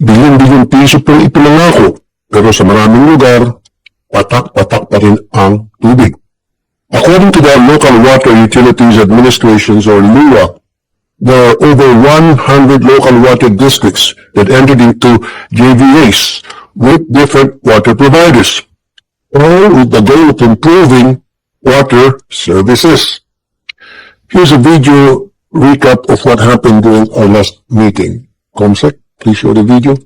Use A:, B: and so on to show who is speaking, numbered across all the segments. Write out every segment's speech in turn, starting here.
A: bilyon-bilyon piso po ipinangako. Pero sa maraming lugar, patak-patak pa rin ang tubig. According to the Local Water Utilities Administrations or LUA, there are over 100 local water districts that entered into JVAs with different water providers, all with the goal of improving water services. Here's a video recap of what happened during our last meeting. Comsec, please show the video.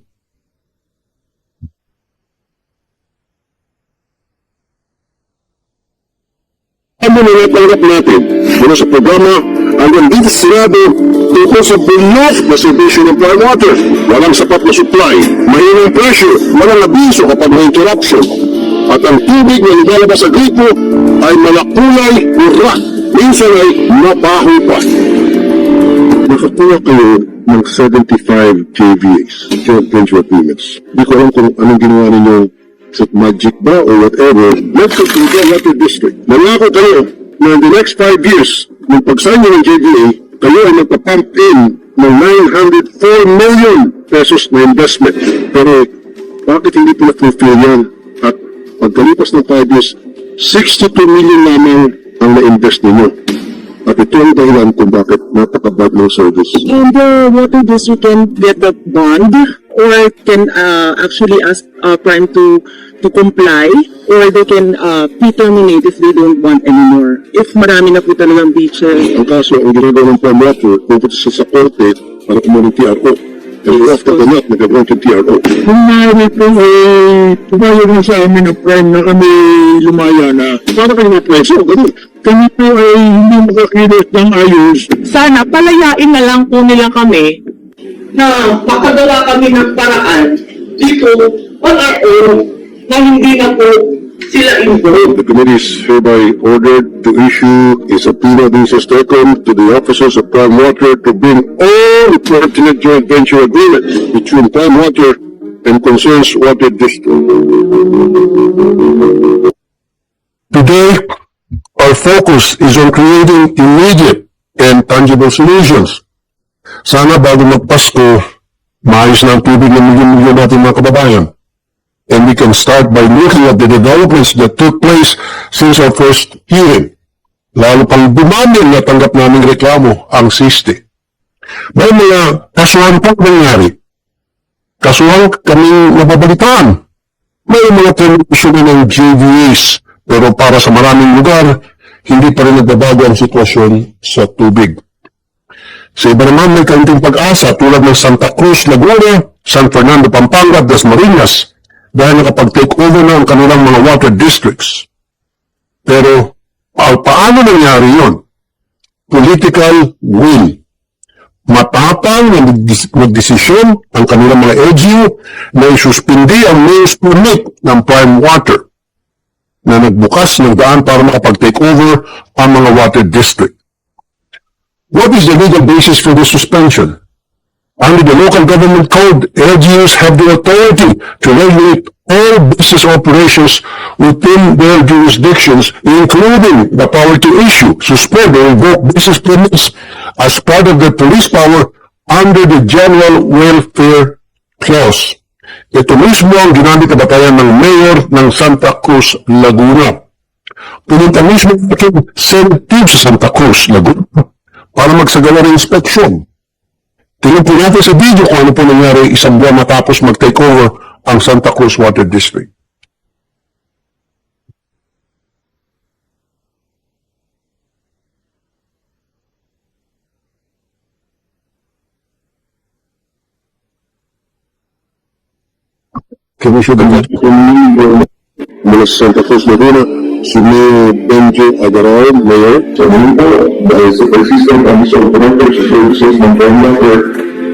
B: Ano na natanggap natin mula sa programa hanggang dito sinabi tungkol sa bulok na servisyo ng prime water. Walang sapat na supply, mahinang pressure, walang abiso kapag may interruption. At ang tubig na nilalabas sa gripo ay malakulay, urak, minsan ay mabaho pa. Nakakuha kayo ng 75 JVAs, joint venture agreements. Hindi ko alam kung anong ginawa ninyo sa magic ba or whatever. Let's go to the Water District. Nangako kayo na in the next five years, nung pagsign nyo ng JVA, kayo ay magpapump in ng 904 million pesos na investment. Pero bakit hindi po na-fulfill yan? At pagkalipas ng 5 years, 62 million lamang ang na-invest ninyo. Ang dahilan kung bakit napakabad ng service.
C: And the water district can get a bond or can uh, actually ask uh, Prime to to comply or they can uh, pre-terminate if they don't want anymore. If marami na po talagang beaches.
B: Ang kaso, ang ginagawa ng Prime Water, pupunta siya sa korte para kumuha ng And after the night, nagagawa ng TRO.
D: Kung maaari po, eh, tumayo rin sa amin ng prime na kami lumaya na
B: Para kayo may preso, ganun.
D: kami po ay hindi makakilos ng ayos.
C: Sana palayain na lang po nila kami na makagawa kami ng paraan dito on our own na hindi na po sila involved.
B: The committee is hereby ordered to issue a subpoena this Stecom to the officers of Prime Water to bring all pertinent joint venture agreements between Prime Water and concerns water district.
A: Today, our focus is on creating immediate and tangible solutions. Sana bago magpasko, maayos na ang tubig ng milyon-milyon natin mga kababayan. And we can start by looking at the developments that took place since our first hearing. Lalo pang dumami ang natanggap naming reklamo ang SISTE. May mga kasuhan pa nangyari. Kasuhan kaming nababalitaan may mga termination na ng JVAs, pero para sa maraming lugar, hindi pa rin nagbabago ang sitwasyon sa tubig. Sa iba naman may kaunting pag-asa tulad ng Santa Cruz, Laguna, San Fernando, Pampanga, Dasmariñas dahil nakapag-take over na ang kanilang mga water districts. Pero pa- paano nangyari yon? Political will matapang na nagdesisyon ang kanilang mga LGU na isuspindi ang mayor's permit ng prime water na nagbukas ng daan para makapag-take over ang mga water district. What is the legal basis for this suspension? Under the local government code, LGUs have the authority to regulate all business operations within their jurisdictions, including the power to issue, suspend, or revoke business permits as part of their police power under the General Welfare Clause. Ito mismo ang ginamit na batayan ng mayor ng Santa Cruz, Laguna. Pumunta mismo team sa Santa Cruz, Laguna para magsagawa ng inspeksyon. Tingnan po natin sa video kung ano po nangyari isang buwan matapos mag-take over ang Santa Cruz Water District.
B: Sa Santa Cruz, Laguna, si Mayor Benjo Agaral, Mayor.
E: Dahil sa persistent condition of directors sa services ng Prime Water,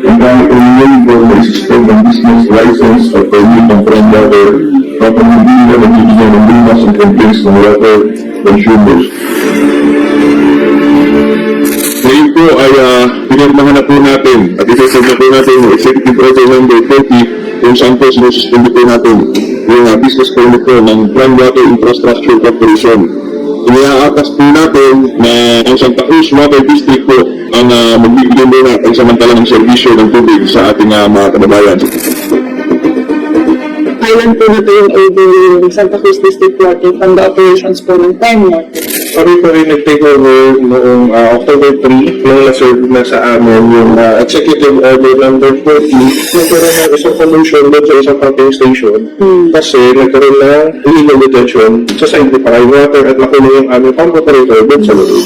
E: ang umiling po na suspend ng business license at permit ng Prime Water kapag hindi na nagbibigyan ng bumas ang complaints ng water consumers.
B: Ngayon po ay uh, pinirmahan na po natin at isasend na po natin Executive Order Number 30 kung saan po sinususpindi po natin yung uh, business permit po ng Prime Water Infrastructure Corporation. Iniaakas po natin na ang Santa Cruz Water District po ang uh, magbibigyan muna ang samantala ng serbisyo ng tubig sa ating uh, mga kababayan.
C: kailan po na ito yung over yung Santa Cruz District Water the operations po ng Prime Water?
F: Kami po rin nag-take over noong ah, October 3 nung na-serve na sa amin yung ah, Executive Order number 40 nagkaroon ng isang pollution doon sa isang pumping station. Kasi nagkaroon ng illegal detention sa Prime Water at nakuha yung aming pump operator doon sa loob.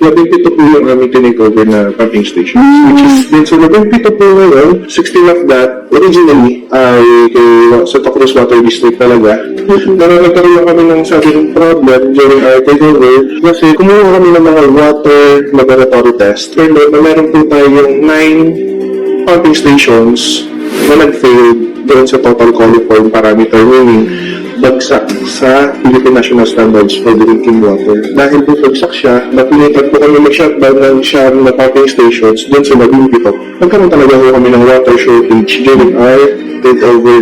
F: Labing pito po yung aming tinake-over na pumping station. Which is, din sa labing pito po ngayon, 16 of that, originally, ay kay Santa Cruz Water District talaga. Pero nagkaroon lang kami ng sabi ng problem during our takeover kasi kumuha kami ng mga water laboratory test. Pero na meron po tayong 9 pumping stations na nag-fail doon sa total coliform parameter, meaning bagsak sa Philippine National Standards for Drinking Water. Dahil po bagsak siya, napilitan po kami mag-shutdown ng siyam na pumping stations doon sa Maging Pito. Nagkaroon talaga po kami ng water shortage during our takeover.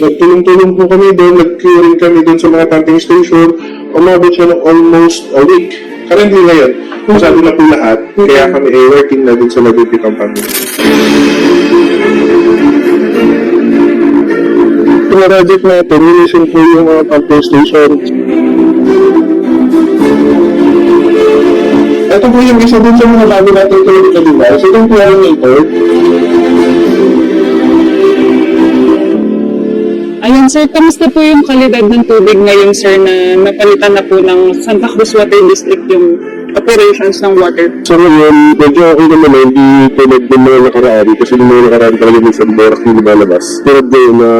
F: Nagtulong-tulong po kami doon, nag-clearing kami doon sa mga pumping station. Umabot siya ng almost a week. Currently ngayon, masyado na po lahat, kaya kami ay working na doon sa Pito Pumping. Yung project natin, nilisin po yung mga pumping station. Ito po yung isa din sa mga bago natin tulad na device. Itong chlorinator.
C: Ayun sir, kamusta po yung kalidad ng tubig ngayon sir na napalitan na po ng Santa Cruz Water District yung operations ng water?
F: So ngayon, medyo okay naman na hindi tulad ng mga nakaraan kasi yung mga nakaraan talaga minsan borak yung lumalabas. Tulad ngayon na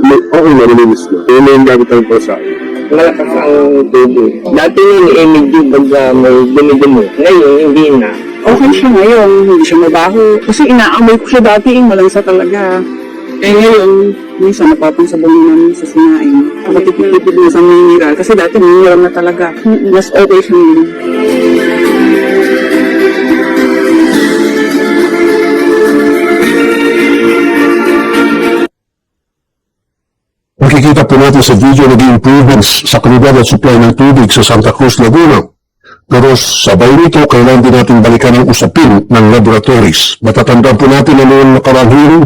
F: may- okay na, nilinis na. Kaya may gamit ang sa
G: malakas ang tubig. Dati yun, eh, medyo baga may dumi-dumi. Ngayon, hindi na.
C: Okay siya ngayon, hindi siya mabaho. Kasi inaamoy ko siya dati, eh, malansa talaga. Eh ngayon, minsan napapansabong namin sa sinain. Kapatid ng lipid na sa mineral. Kasi dati mineral na talaga. Mas okay siya ngayon.
A: Makikita po natin sa video naging improvements sa kalidad at supply ng tubig sa Santa Cruz, Laguna. Pero sabay nito, kailangan din natin balikan ang usapin ng laboratories. Matatandaan po natin na noong nakarang hearing,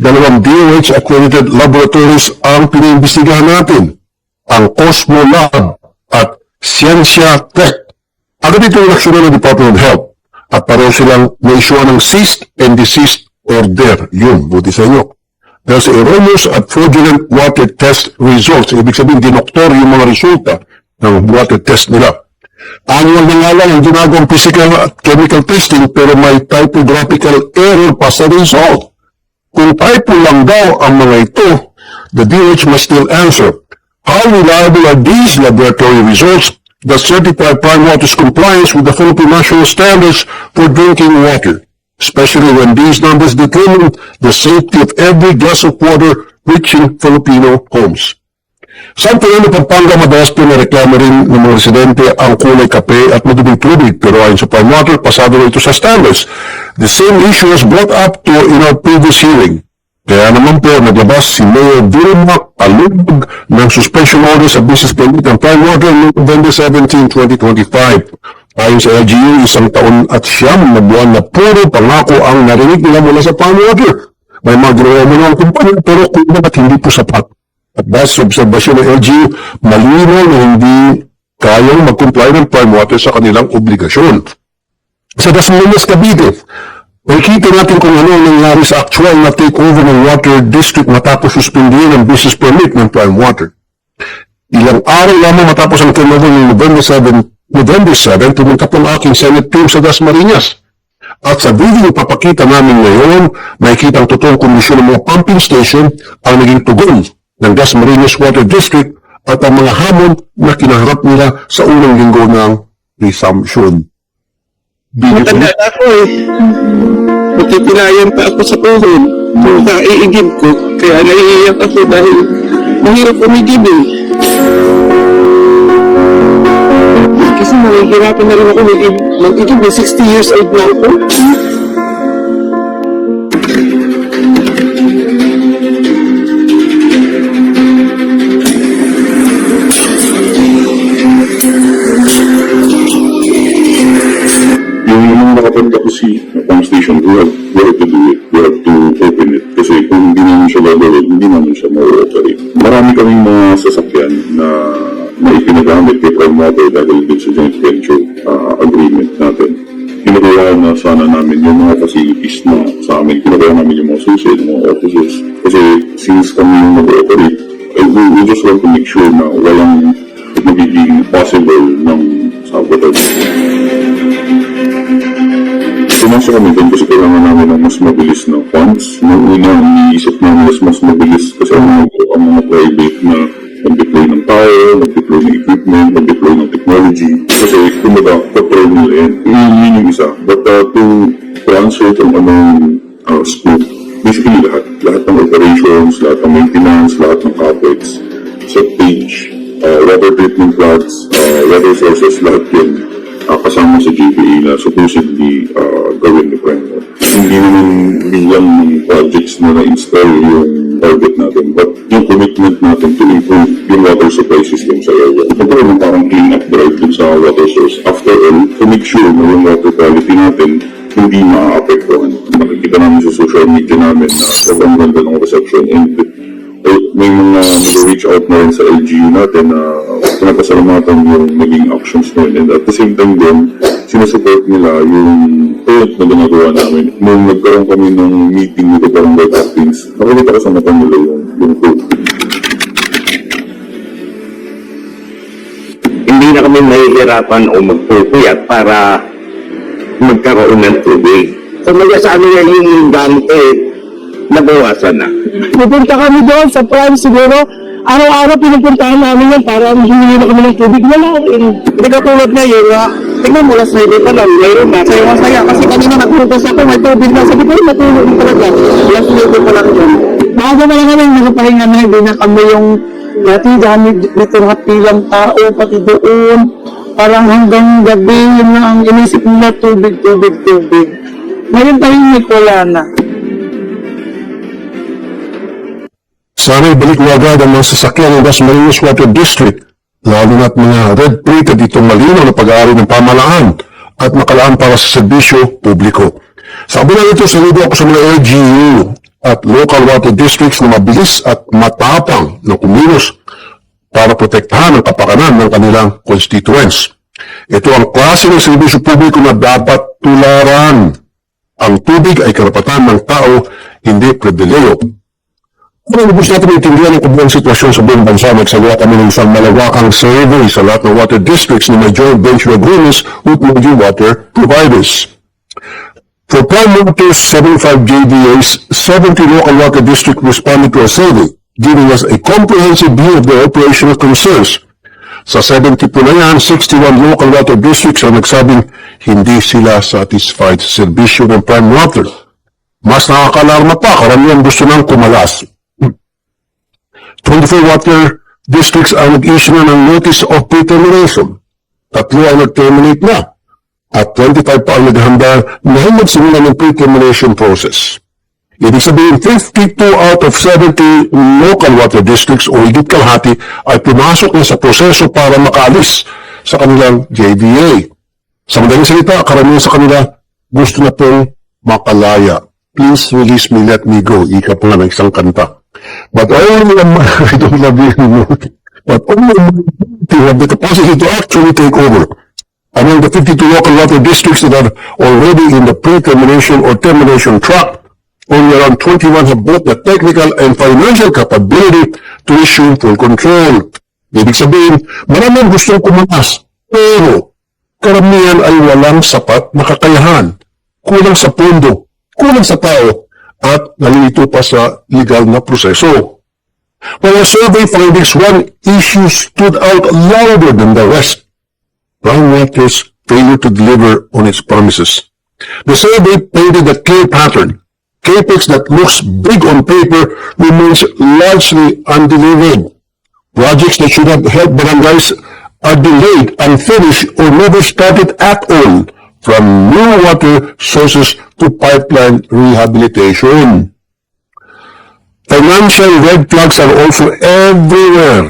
A: dalawang DOH accredited laboratories ang piniimbestigahan natin. Ang Cosmo Lab at Ciencia Tech. Agad ito yung aksyonan ng Department of Health. At pareho silang na-issue ng ceased and desist order. Yun, buti sa inyo. Dahil sa erroneous at fraudulent water test results, ibig sabihin, dinoktor yung mga resulta ng water test nila. Annual na nga lang ang ginagawang physical chemical testing pero may typographical error pa sa result. Kung typo lang daw ang mga ito, the DOH must still answer, how reliable are these laboratory results that certify Prime Water's compliance with the Philippine national standards for drinking water? especially when these numbers determine the safety of every glass of water reaching Filipino homes. Sa Antioquia, Pampanga, madalas po nareklamo rin ng mga residente ang kulay kape at maduming tubig pero ayon sa Prime pasado na ito sa standards. The same issue was brought up to in our previous hearing. Kaya naman po, naglabas si Mayor Vilma Alubog ng suspension order sa business permit ng Prime Water noong November 17, 2025. Ayon sa LGU, isang taon at siyam na buwan na puro pangako ang narinig nila mula sa Prime. May mga ginawa ng kumpanya pero kulang at hindi po sapat. At dahil sa obserbasyon ng LGU, malinaw na hindi kayang mag-comply ng Prime Water sa kanilang obligasyon. Sa Dasmariñas, Cavite, Nakikita natin kung ano ang nangyari sa actual na takeover ng water district matapos suspindihin ang business permit ng Prime Water. Ilang araw lamang matapos ang turnover ng November 7, November 7, pumunta po ang aking Senate team sa Dasmariñas. At sa video papakita namin ngayon, makikita ang totoong kondisyon ng mga pumping station ang naging tugon ng Dasmariñas Water District at ang mga hamon na kinaharap nila sa unang linggo ng resumption.
F: Matanda na ako eh. Matitilayan pa ako sa tuhod. Kung naiigib ko, kaya naiiyak ako dahil mahirap umigib eh. Kasi mahihirapan na rin ako mag-igib. Mag-igib eh, 60 years old na ako.
E: Pump kasi na pump station, we have, we have to do it. We have to open it. Kasi kung hindi namin siya gagawin, hindi namin siya ma-operate. Marami kaming mga sasakyan na na ipinagamit kay Prime Water dahil din sa joint venture ah, agreement natin. Kinagawa na sana namin yung mga facilities na sa amin. Kinagawa namin yung mga susi, yung mga offices. Kasi since kami yung mag-operate, eh, we, we just want to make sure na walang magiging possible ng sabotage. Pumasok kami doon kasi kailangan namin ng mas mabilis na funds. Nung una, iniisip namin is mas mabilis kasi ang mga, ang mga private na mag-deploy ng tao, mag-deploy ng equipment, mag-deploy ng technology. Kasi kumbaga, control nila yan. Yun yun yung isa. But uh, to, answer kung anong uh, scope, basically lahat. Lahat ng operations, lahat ng maintenance, lahat ng capex, stage, uh, water treatment plants, uh, water sources, lahat yun uh, kasama sa GPA na supposedly uh, naman bilang ng projects na na-install yung target natin, but yung commitment natin to improve yung water supply system sa area. Magkaroon ng parang clean up drive dun sa water source. After all, to make sure na yung water quality natin hindi maaapektuhan. Nakikita namin sa social media namin na sobrang ganda ng reception and eh, may mga nag-reach out na rin sa LGU natin na pinapasalamatan yung naging actions na yun. And at the same time din, sinusupport nila yung point na ginagawa namin. Nung nagkaroon kami ng meeting with the barangay captains, nakikita ko sa mata nila yung, yung quote.
G: Hindi na kami mahihirapan o magpupuyat para magkaroon ng tubig. So, mga sa amin yan yung gamit eh, nabawasan na.
D: Pupunta kami doon sa prime siguro. Araw-araw pinupuntahan namin yan para humingi na kami ng tubig. Wala rin. Hindi ka tulad ngayon na tingnan mo last Friday pa lang, mayroon na. Sayo masaya kasi kanina nagpupunta ako, may tubig na. Sabi ko, "Ay, matulog talaga. Last Friday pa lang yun. Maaga na lang kami nakapahinga na, hindi na kami yung dati dami dito nakapilang tao, pati doon. Parang hanggang gabi, yun na ang inisip nila, tubig, tubig, tubig. Ngayon tahimik, wala na.
A: Sana ibalik mo agad ang mga sasakyan ng Dasmariñas Water District, lalo na't mga red-plated itong malinaw na pag-aari ng pamalaan at makalaan para sa serbisyo publiko. Sa kabila nito, saludo ako sa mga LGU at local water districts na mabilis at matapang na kumilos para protektahan ang kapakanan ng kanilang constituents. Ito ang klase ng serbisyo publiko na dapat tularan. Ang tubig ay karapatan ng tao, hindi pribileyo. Kung lubos natin maintindihan ang kabuang sitwasyon sa buong bansa, nagsagawa kami ng isang malawakang survey sa lahat ng water districts may joint venture agreements with major water providers. For Prime Water's 75 JDAs, 70 local water districts responded to a survey, giving us a comprehensive view of their operational concerns. Sa 70 po na yan, 61 local water districts ang nagsabing hindi sila satisfied sa serbisyo ng Prime Water. Mas nakakalarma pa, karamihan gusto nang kumalas. 24 water districts ang nag-issue na ng notice of pre-termination. Tatlo ang nag-terminate na. At 25 pa ang naghanda na magsimula ng pre-termination process. Ibig sabihin, 52 out of 70 local water districts o higit kalahati ay pumasok na sa proseso para makaalis sa kanilang JVA. Sa madaling salita, karamihan sa kanila gusto na pong makalaya. Please release me, let me go. Ika pa nga ng isang kanta. But only a I don't love you. But only a minority have the capacity to actually take over. Among the 52 local water districts that are already in the pre-termination or termination track, only around 21 have both the technical and financial capability to issue full control. Ibig sabihin, maraming gustong kumakas, pero karamihan ay walang sapat na kakayahan, kulang sa pondo, kulang sa tao, at nalilito pa sa legal na proseso. While our survey findings, one issue stood out louder than the rest. Brown Water's failure to deliver on its promises. The survey painted a clear pattern. CAPEX that looks big on paper remains largely undelivered. Projects that should have helped barangays are delayed, unfinished, or never started at all, from new water sources to pipeline rehabilitation. Financial red flags are also everywhere.